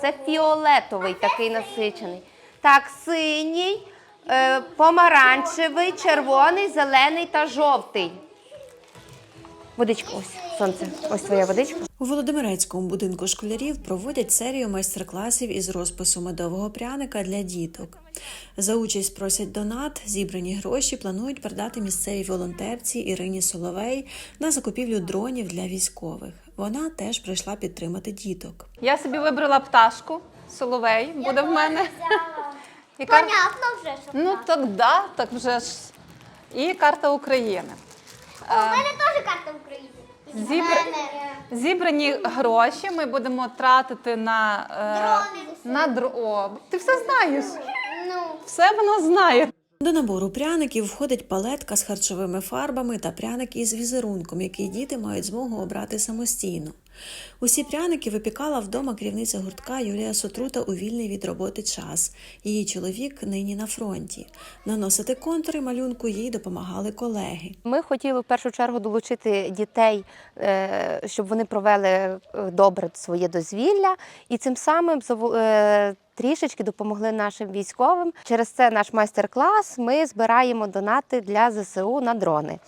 Це фіолетовий такий насичений. Так, синій, е, помаранчевий, червоний, зелений та жовтий. Водичка, ось, сонце, ось твоя водичка. У Володимирецькому будинку школярів проводять серію майстер-класів із розпису медового пряника для діток. За участь просять донат. Зібрані гроші планують передати місцевій волонтерці Ірині Соловей на закупівлю дронів для військових. Вона теж прийшла підтримати діток. Я собі вибрала пташку, соловей буде в мене. Яка... Понятно вже, що Ну так да, так вже ж. І карта України. У мене теж карта України. Зібр... Зібрані гроші ми будемо тратити на, е... на дро... Ти все знаєш. Ну, Все воно знає. До набору пряників входить палетка з харчовими фарбами та пряник із візерунком, який діти мають змогу обрати самостійно. Усі пряники випікала вдома керівниця гуртка Юлія Сотрута у вільний від роботи час. Її чоловік нині на фронті. Наносити контури малюнку їй допомагали колеги. Ми хотіли в першу чергу долучити дітей, е, щоб вони провели е, добре своє дозвілля, і цим самим заву- е, трішечки допомогли нашим військовим. Через це наш майстер-клас ми збираємо донати для ЗСУ на дрони.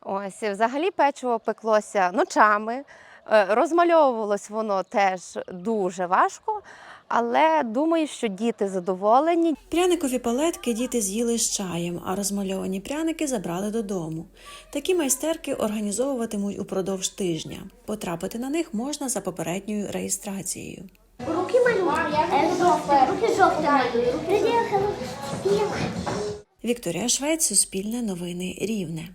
Ось взагалі печиво пеклося ночами. е, Розмальовувалось воно теж дуже важко, але думаю, що діти задоволені. Пряникові палетки діти з'їли з чаєм, а розмальовані пряники забрали додому. Такі майстерки організовуватимуть упродовж тижня. Потрапити на них можна за попередньою реєстрацією. руки малюю. Вікторія Швець, Суспільне новини Рівне.